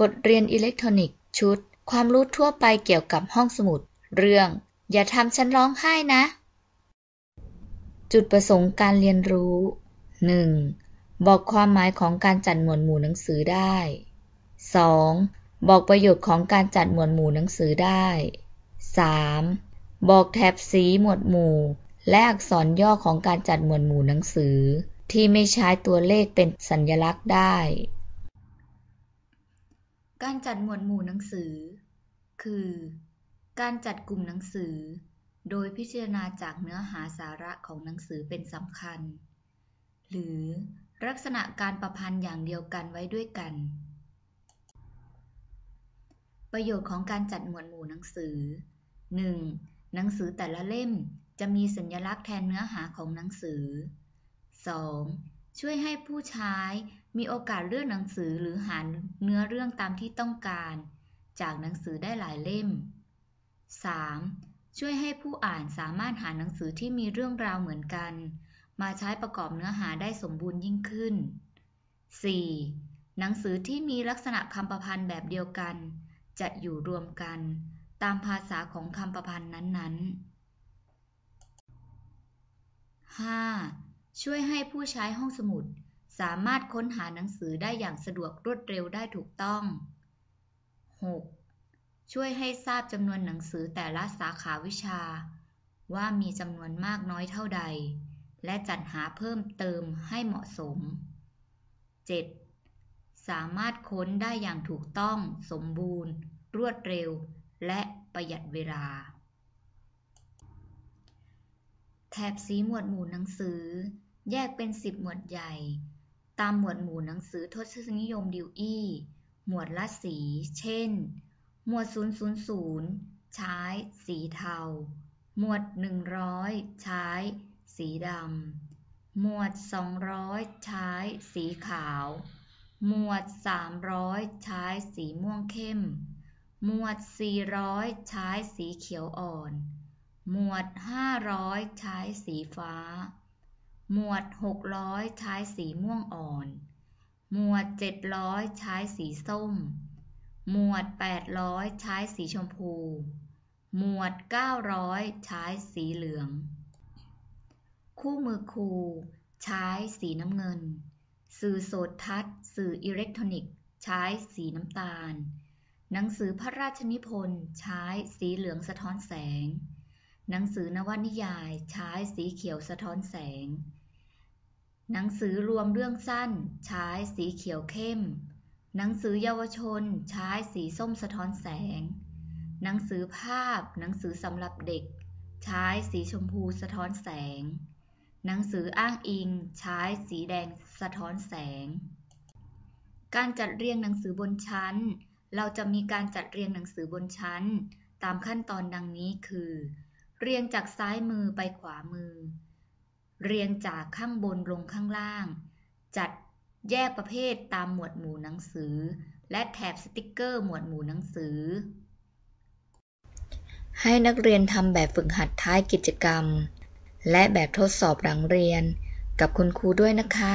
บทเรียนอิเล็กทรอนิกส์ชุด ความรู้ทั่วไปเกี่ยวกับห้องสมุด เรื่อง อย่าทำฉันร้องไห้นะ จุดประสงค์การเรียนรู้ 1. บอกความหมายของการจัดหมวดหมู่หนังสือได้ 2. บอกประโยชน์ของการจัดหมวดหมู่หนังสือได้ 3. บอกแถบสีหมวดหมู่ และอักษรย่อของการจัดหมวดหมู่หนังสือ ที่ไม่ใช้ตัวเลขเป็นสัญลักษณ์ได้ การจัดหมวดหมู่หนังสือ คือ การจัดกลุ่มหนังสือ โดยพิจารณาจากเนื้อหาสาระของหนังสือเป็นสำคัญ หรือลักษณะการประพันธ์อย่างเดียวกันไว้ด้วยกัน ประโยชน์ของการจัดหมวดหมู่หนังสือ 1. หนังสือแต่ละเล่มจะมีสัญลักษณ์แทนเนื้อหาของหนังสือ 2. ช่วยให้ผู้ใช้มีโอกาสเลือกหนังสือหรือหาเนื้อเรื่องตามที่ต้องการ จากหนังสือได้หลายเล่ม 3. ช่วยให้ผู้อ่านสามารถหาหนังสือที่มีเรื่องราวเหมือนกัน มาใช้ประกอบเนื้อหาได้สมบูรณ์ยิ่งขึ้น 4. หนังสือที่มีลักษณะคำประพันธ์แบบเดียวกัน จะอยู่รวมกัน ตามภาษาของคำประพันธ์นั้นๆ ช่วยให้ผู้ใช้ห้องสมุด สามารถค้นหาหนังสือได้อย่างสะดวกรวดเร็วได้ถูกต้อง 6. ช่วยให้ทราบจำนวนหนังสือแต่ละสาขาวิชา ว่ามีจำนวนมากน้อยเท่าใด และจัดหาเพิ่มเติมให้เหมาะสม 7. สามารถค้นได้อย่างถูกต้อง สมบูรณ์ รวดเร็ว และประหยัดเวลา แถบสีหมวดหมู่หนังสือ แยกเป็น10หมวดใหญ่ ตามหมวดหมู่หนังสือทศนิยมดิวอี้ หมวดละสี เช่น หมวด 000 ใช้ สีเทา หมวด 100 ใช้ สีดำ หมวด 200 ใช้ สีขาว หมวด 300 ใช้ สีม่วงเข้ม หมวด 400 ใช้ สีเขียวอ่อน หมวด 500 ใช้ สีฟ้า หมวด 600 ใช้สีม่วงอ่อน หมวด 700 ใช้สีส้ม หมวด 800 ใช้สีชมพู หมวด 900 ใช้สีเหลือง คู่มือครูใช้สีน้ำเงิน สื่อโสตทัศน์ สื่ออิเล็กทรอนิกส์ ใช้สีน้ำตาล หนังสือพระราชนิพนธ์ใช้สีเหลืองสะท้อนแสง หนังสือนวนิยายใช้สีเขียวสะท้อนแสง หนังสือรวมเรื่องสั้น ใช้สีเขียวเข้ม หนังสือเยาวชน ใช้สีส้มสะท้อนแสง หนังสือภาพ หนังสือสำหรับเด็ก ใช้สีชมพูสะท้อนแสง หนังสืออ้างอิง ใช้สีแดงสะท้อนแสง การจัดเรียงหนังสือบนชั้น เราจะมีการจัดเรียงหนังสือบนชั้น ตามขั้นตอนดังนี้คือ เรียงจากซ้ายมือไปขวามือ เรียงจากข้างบนลงข้างล่าง จัดแยกประเภทตามหมวดหมู่หนังสือ และแถบสติกเกอร์หมวดหมู่หนังสือ ให้นักเรียนทำแบบฝึกหัดท้ายกิจกรรม และแบบทดสอบหลังเรียนกับคุณครูด้วยนะคะ